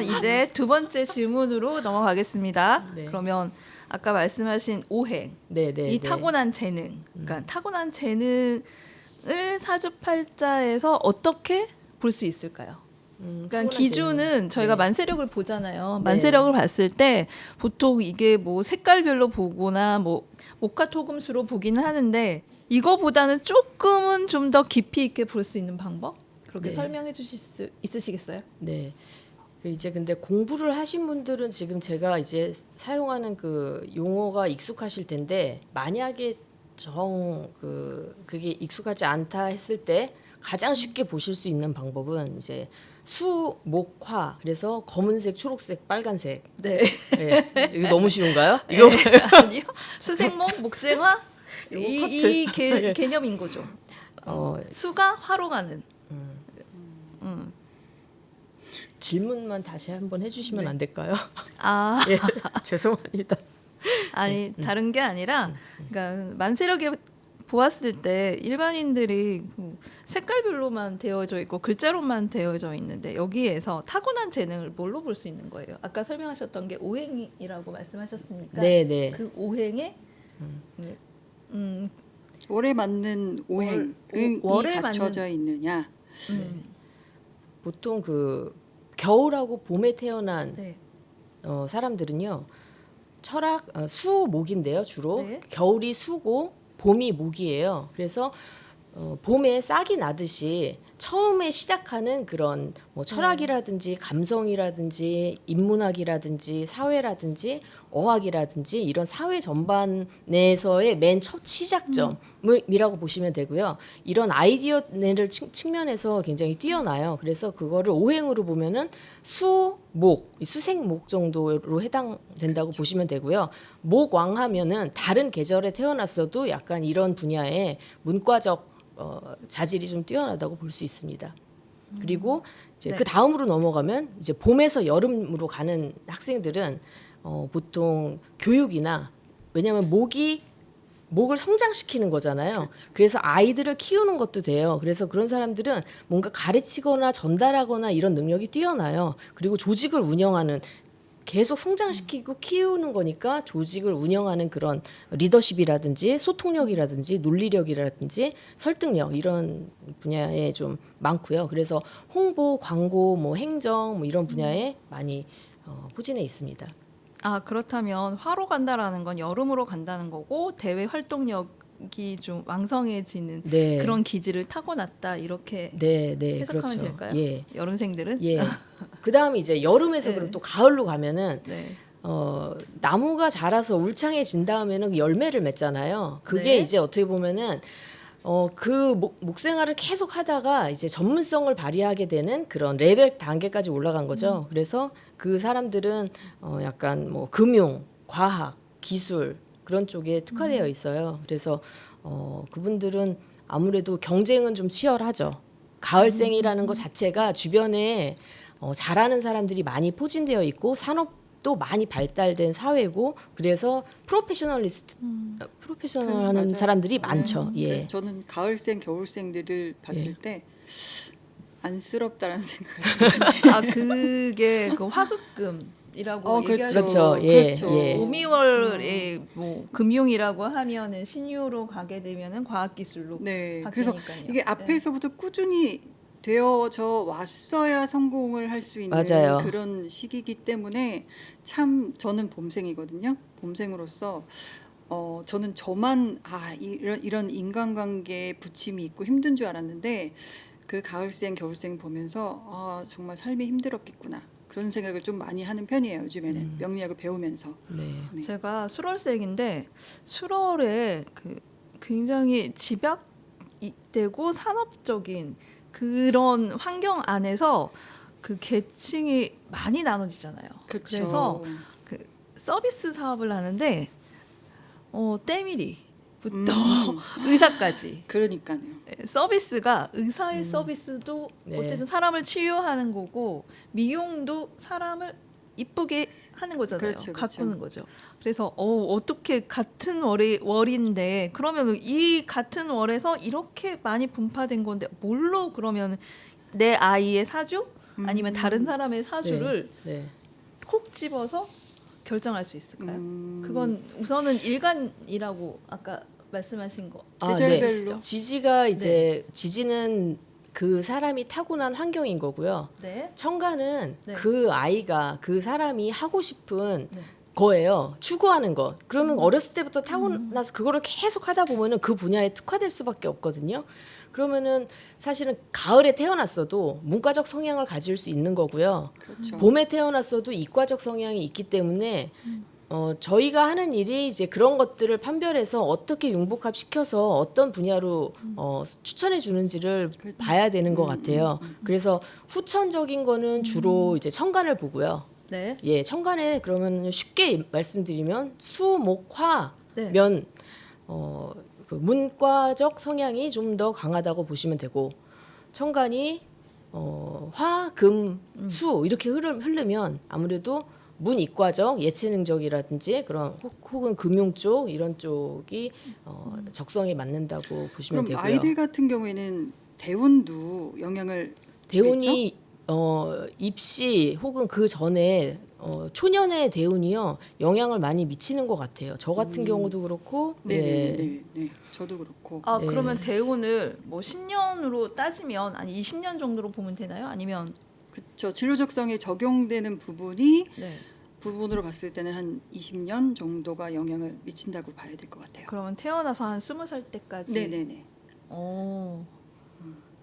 그러면 이제 두 번째 질문으로 넘어가겠습니다. 네. 그러면 아까 말씀하신 오행, 네, 네. 이 네. 타고난 재능, 그러니까 타고난 재능을 사주팔자에서 어떻게 볼 수 있을까요? 음, 그러니까 기준은. 저희가 네. 만세력을 보잖아요. 네. 만세력을 봤을 때 보통 이게 뭐 색깔별로 보거나 뭐 목화토금수로 보기는 하는데 이거보다는 조금은 좀 더 깊이 있게 볼 수 있는 방법 그렇게 네. 설명해 주실 수 있으시겠어요? 네. 그 이제 근데 공부를 하신 분들은 지금 제가 이제 사용하는 그 용어가 익숙하실 텐데 만약에 정 그 그게 익숙하지 않다 했을 때 가장 쉽게 보실 수 있는 방법은 이제 수, 목, 화 그래서 검은색, 초록색, 빨간색. 네. 네. 이거 너무 쉬운가요? 이거 아니요. 수생목, 목생화 이. 이 개, 개념인 거죠. 어, 수가 화로 가는. 질문만 다시 한번 해주시면 안 될까요? 아 예, 죄송합니다. 아니 다른 게 아니라 그러니까 만세력에 보았을 때 일반인들이 그 색깔별로만 되어져 있고 글자로만 되어져 있는데 여기에서 타고난 재능을 뭘로 볼 수 있는 거예요? 아까 설명하셨던 게 오행이라고 말씀하셨으니까 네, 네. 그 오행에 네, 음, 월에 맞는 오행이 월- 월에 갖춰져 있느냐. 음, 보통 그 겨울하고 봄에 태어난 네. 어, 사람들은요 철학 어, 수 목인데요 주로 네. 겨울이 수고 봄이 목이에요. 그래서 어, 봄에 싹이 나듯이 처음에 시작하는 그런 뭐 철학이라든지 감성이라든지 인문학이라든지 사회라든지 어학이라든지 이런 사회 전반에서의 맨 첫 시작점이라고 보시면 되고요. 이런 아이디어 내를 측- 측면에서 굉장히 뛰어나요. 그래서 그거를 오행으로 보면은 수, 목, 이 수생목 정도로 해당된다고 보시면 되고요. 목왕 하면은 다른 계절에 태어났어도 약간 이런 분야에 문과적 어, 자질이 좀 뛰어나다고 볼 수 있습니다. 그리고 이제 네. 그 다음으로 넘어가면 이제 봄에서 여름으로 가는 학생들은 어, 보통 교육이나 왜냐하면 목이 목을 성장시키는 거잖아요. 그래서 아이들을 키우는 것도 돼요. 그래서 그런 사람들은 뭔가 가르치거나 전달하거나 이런 능력이 뛰어나요. 그리고 조직을 운영하는 계속 성장시키고 키우는 거니까 조직을 운영하는 그런 리더십이라든지 소통력이라든지 논리력이라든지 설득력 이런 분야에 좀 많고요. 그래서 홍보, 광고, 뭐 행정 뭐 이런 분야에 많이 어, 포진해 있습니다. 아 그렇다면 화로 간다라는 건 여름으로 간다는 거고 대외 활동력이 좀 왕성해지는 네. 그런 기질을 타고났다 이렇게 네, 네, 해석하면 그렇죠. 될까요? 예. 여름생들은 예. 그다음에 이제 여름에서 네. 그럼 또 가을로 가면은 네. 어, 나무가 자라서 울창해진 다음에는 열매를 맺잖아요. 그게 네. 이제 어떻게 보면은 어, 그 목, 목생활을 계속 하다가 이제 전문성을 발휘하게 되는 그런 레벨 단계까지 올라간 거죠. 그래서 그 사람들은 어, 약간 뭐 금융, 과학, 기술 그런 쪽에 특화되어 있어요. 그래서 어, 그분들은 아무래도 경쟁은 좀 치열하죠. 가을생이라는 것 자체가 주변에 어, 잘하는 사람들이 많이 포진되어 있고 산업 도 많이 발달된 사회고 그래서 프로페셔널리스트 어, 프로페셔널하는 맞아요. 사람들이 많죠. 네. 예. 그래서 저는 가을생, 겨울생들을 봤을 때 안쓰럽다라는 생각을. 아 그게 그 화급금 이라고 어, 얘기하죠. 그렇죠. 예, 그렇죠. 예. 오미월에 뭐 금융이라고 하면은 신유로 가게 되면은 과학기술로 네. 그래서 바뀌니까요. 이게 앞에서부터 꾸준히 되어져 왔어야 성공을 할 수 있는 맞아요. 그런 시기이기 때문에 참 저는 봄생이거든요. 봄생으로서 어 저는 저만 아 이런 이런 인간관계에 부침이 있고 힘든 줄 알았는데 그 가을생 겨울생 보면서 아 정말 삶이 힘들었겠구나 그런 생각을 좀 많이 하는 편이에요 요즘에는 명리학을 배우면서 네. 네. 제가 수월생인데 수월에 그 굉장히 집약되고 산업적인 그런 환경 안에서 그 계층이 많이 나눠지잖아요. 그렇죠. 그래서 그 서비스 사업을 하는데 어 때밀이부터 음. 의사까지 그러니까요. 예, 서비스가 의사의 서비스도 네. 어쨌든 사람을 치유하는 거고 미용도 사람을 이쁘게 하는 거잖아요. 그렇죠, 그렇죠. 가꾸는 거죠. 그래서 어, 어떻게 같은 월이 월인데 그러면 이 같은 월에서 이렇게 많이 분파된 건데 뭘로 그러면 내 아이의 사주 아니면 다른 사람의 사주를 네. 콕 집어서 결정할 수 있을까요? 음, 그건 우선은 일간이라고 아까 말씀하신 거. 아, 계절별로. 네. 지지가 이제 지지는 그 사람이 타고난 환경인 거고요. 네. 청가는 네. 그 아이가 그 사람이 하고 싶은 네. 거예요. 추구하는 것. 그러면 음. 어렸을 때부터 타고나서 그거를 계속 하다 보면은 그 분야에 특화될 수밖에 없거든요. 그러면은 사실은 가을에 태어났어도 문과적 성향을 가질 수 있는 거고요. 그렇죠. 봄에 태어났어도 이과적 성향이 있기 때문에 어, 저희가 하는 일이 이제 그런 것들을 판별해서 어떻게 융복합 시켜서 어떤 분야로 어, 추천해 주는지를 그렇죠. 봐야 되는 것 음, 같아요. 그래서 후천적인 거는 주로 이제 천간을 보고요. 네. 예, 천간에 그러면 쉽게 말씀드리면 수, 목, 네. 화면 어, 그 문과적 성향이 좀 더 강하다고 보시면 되고 천간이 어, 화, 금, 수 이렇게 흐르, 흐르면 아무래도 문이과적 예체능적이라든지 그런 혹, 혹은 금융 쪽 이런 쪽이 어, 적성에 맞는다고 보시면 그럼 되고요. 아이들 같은 경우에는 대운도 영향을 대운이 어, 입시 혹은 그 전에 어, 초년의 대운이요 영향을 많이 미치는 것 같아요. 저 같은 경우도 그렇고 네, 예. 네, 네, 네. 저도 그렇고. 아 네. 그러면 대운을 뭐 10년으로 따지면 아니 20년 정도로 보면 되나요? 아니면 그렇죠. 진로 적성에 적용되는 부분이 네. 부분으로 봤을 때는 한 20년 정도가 영향을 미친다고 봐야 될 것 같아요. 그러면 태어나서 한 20살 때까지 네, 네, 네. 어.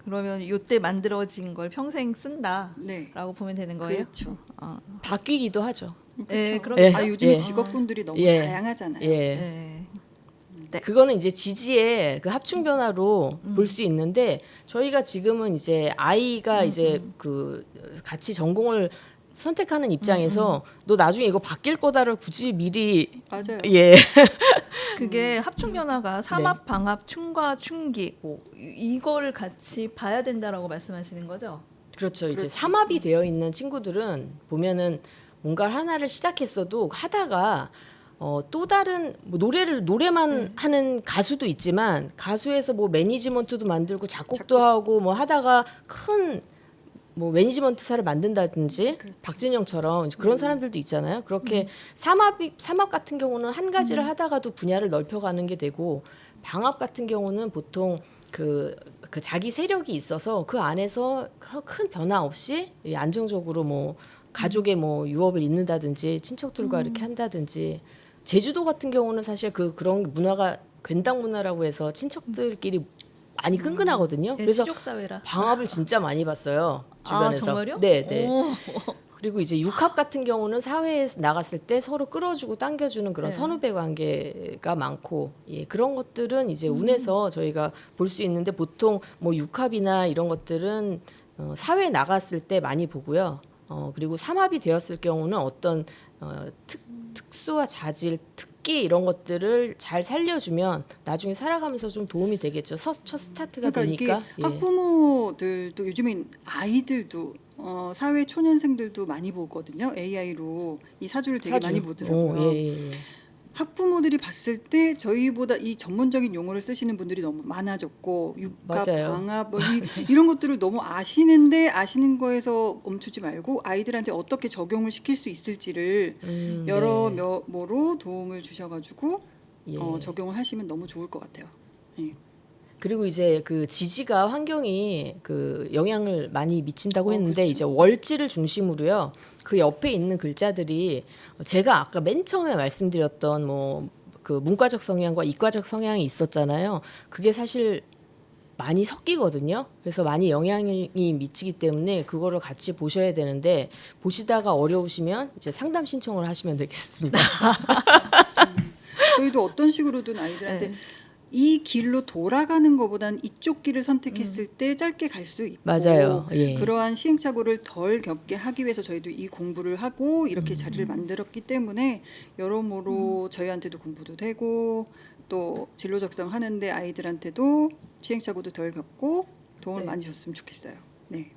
그러면 요때 만들어진 걸 평생 쓴다라고 네. 보면 되는 거예요? 그렇죠. 아, 바뀌기도 하죠. 네, 그렇죠. 그럼 예. 아 요즘에 예. 직업군들이 너무 예. 다양하잖아요. 예. 네. 네. 그거는 이제 지지의 그 합충 변화로 음. 볼수 있는데 저희가 지금은 이제 아이가 음, 이제 그 같이 전공을 선택하는 음, 입장에서 너 나중에 이거 바뀔 거다를 굳이 미리 맞아요. 예 그게 합충 네. 변화가 삼합, 방합, 충과, 충기 뭐 이- 이거를 같이 봐야 된다라고 말씀하시는 거죠? 그렇죠. 이제 그렇죠. 삼합이 되어 있는 친구들은 보면은 뭔가 하나를 시작했어도 하다가 어, 또 다른 뭐 노래를 노래만 음. 하는 가수도 있지만 가수에서 뭐 매니지먼트도 만들고 작곡도 작곡. 하고 뭐 하다가 큰 뭐 매니지먼트사를 만든다든지 그렇죠. 음. 박진영처럼 그런 사람들도 있잖아요. 그렇게 삼합이 삼합 같은 경우는 한 가지를 음. 하다가도 분야를 넓혀가는 게 되고 방합 같은 경우는 보통 그, 그 자기 세력이 있어서 그 안에서 큰 변화 없이 이 안정적으로 뭐 가족의 뭐 유업을 잇는다든지 친척들과 이렇게 한다든지 제주도 같은 경우는 사실 그 그런 문화가 괜당 문화라고 해서 친척들끼리 많이 끈끈하거든요. 네, 그래서 시족 사회라. 방합을 진짜 많이 봤어요 아 주변에서. 정말요? 네, 네. 오. 그리고 이제 육합 같은 경우는 사회에 나갔을 때 서로 끌어주고 당겨주는 그런 네. 선후배 관계가 많고 예, 그런 것들은 이제 음. 운에서 저희가 볼 수 있는데 보통 뭐 육합이나 이런 것들은 어, 사회에 나갔을 때 많이 보고요. 어, 그리고 삼합이 되었을 경우는 어떤 어, 특, 특수와 자질, 특기 이런 것들을 잘 살려주면 나중에 살아가면서 좀 도움이 되겠죠. 서, 첫 스타트가 그러니까 이게 되니까. 예. 학부모들도 요즘엔 아이들도 어, 사회 초년생들도 많이 보거든요. AI로 이 사주를 되게 사주. 많이 보더라고요. 오, 예, 예, 예. 학부모들이 봤을 때 저희보다 이 전문적인 용어를 쓰시는 분들이 너무 많아졌고 맞아요. 방합 뭐 이, 이런 것들을 너무 아시는데 아시는 거에서 멈추지 말고 아이들한테 어떻게 적용을 시킬 수 있을지를 음, 여러 네. 묘로 도움을 주셔가지고 예. 어, 적용을 하시면 너무 좋을 것 같아요. 예. 그리고 이제 그 지지가 환경이 그 영향을 많이 미친다고 어, 했는데 그렇죠. 이제 월지를 중심으로요. 그 옆에 있는 글자들이 제가 아까 맨 처음에 말씀드렸던 뭐 그 문과적 성향과 이과적 성향이 있었잖아요. 그게 사실 많이 섞이거든요. 그래서 많이 영향이 미치기 때문에 그거를 같이 보셔야 되는데 보시다가 어려우시면 이제 상담 신청을 하시면 되겠습니다. 저희도 어떤 식으로든 아이들한테 네. 이 길로 돌아가는 것보단 이쪽 길을 선택했을 때 짧게 갈 수 있고 맞아요. 예. 그러한 시행착오를 덜 겪게 하기 위해서 저희도 이 공부를 하고 이렇게 자리를 만들었기 때문에 여러모로 저희한테도 공부도 되고 또 진로 작성하는데 아이들한테도 시행착오도 덜 겪고 도움을 네. 많이 줬으면 좋겠어요. 네.